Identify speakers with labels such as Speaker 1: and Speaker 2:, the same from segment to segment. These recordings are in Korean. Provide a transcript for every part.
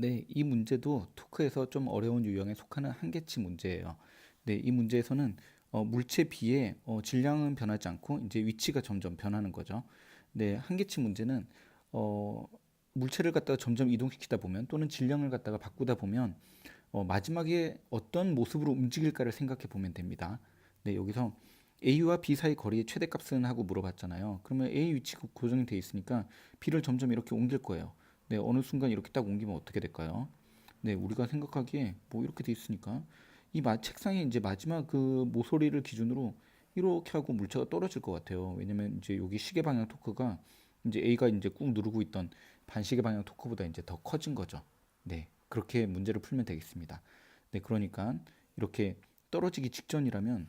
Speaker 1: 네, 이 문제도 토크에서 좀 어려운 유형에 속하는 한계치 문제예요. 네, 이 문제에서는 어, 물체 B의 어, 질량은 변하지 않고 이제 위치가 점점 변하는 거죠. 네, 한계치 문제는 어, 물체를 갖다가 점점 이동시키다 보면 또는 질량을 갖다가 바꾸다 보면 어, 마지막에 어떤 모습으로 움직일까를 생각해 보면 됩니다. 네, 여기서 A와 B 사이 거리의 최대값은 하고 물어봤잖아요. 그러면 A 위치가 고정이 돼 있으니까 B를 점점 이렇게 옮길 거예요. 네, 어느 순간 이렇게 딱 옮기면 어떻게 될까요? 네, 우리가 생각하기에 뭐 이렇게 돼 있으니까 이 마, 책상에 이제 마지막 그 모서리를 기준으로 이렇게 하고 물체가 떨어질 것 같아요. 왜냐면 이제 여기 시계 방향 토크가 이제 A가 이제 꾹 누르고 있던 반시계 방향 토크보다 이제 더 커진 거죠. 네, 그렇게 문제를 풀면 되겠습니다. 네, 그러니까 이렇게 떨어지기 직전이라면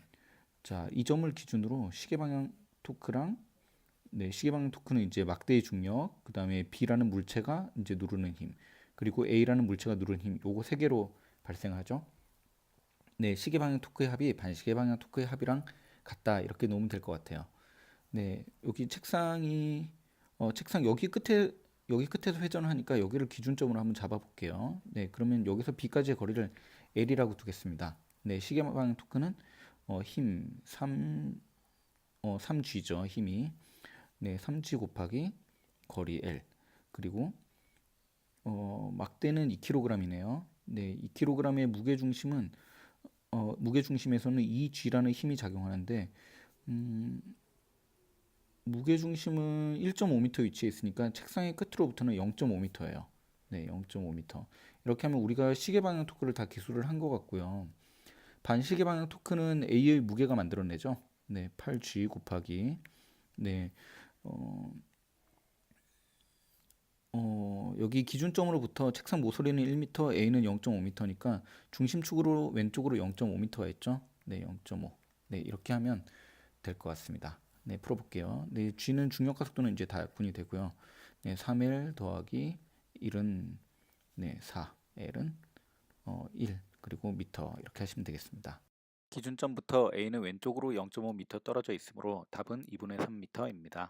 Speaker 1: 자, 이 점을 기준으로 시계 방향 토크랑 네, 시계 방향 토크는 이제 막대의 중력, 그 다음에 B라는 물체가 이제 누르는 힘, 그리고 A라는 물체가 누르는 힘, 요거 세 개로 발생하죠. 네, 시계 방향 토크의 합이 반시계 방향 토크의 합이랑 같다 이렇게 놓으면 될 것 같아요. 네, 여기 책상이 어, 책상 여기 끝에 여기 끝에서 회전을 하니까 여기를 기준점으로 한번 잡아 볼게요. 네, 그러면 여기서 B까지의 거리를 L이라고 두겠습니다. 네, 시계 방향 토크는 어, 힘 3, 어, 3G죠, 힘이. 네, 3G 곱하기 거리 L. 그리고 어, 막대는 2kg이네요. 네, 2kg의 무게 중심은 어, 무게 중심에서는 2G라는 힘이 작용하는데 음, 무게 중심은 1.5m 위치에 있으니까 책상의 끝으로부터는 0.5m예요. 네, 0.5m. 이렇게 하면 우리가 시계 방향 토크를 다 기술을 한 것 같고요. 반시계 방향 토크는 A의 무게가 만들어내죠. 네, 8G 곱하기 네, 어, 어, 여기 기준점으로부터 책상 모서리는 1m, A는 0.5m니까 중심축으로 왼쪽으로 0.5m가 있죠. 네, 0.5. 네, 이렇게 하면 될 것 같습니다. 네, 풀어볼게요. 네, G는 중력과 속도는 이제 다 분이 되고요. 네, 3L 더하기 1은 네, 4, L은 어, 1 그리고 미터 이렇게 하시면 되겠습니다. 기준점부터 A는 왼쪽으로 0.5m 떨어져 있으므로 답은 2분의 3m입니다.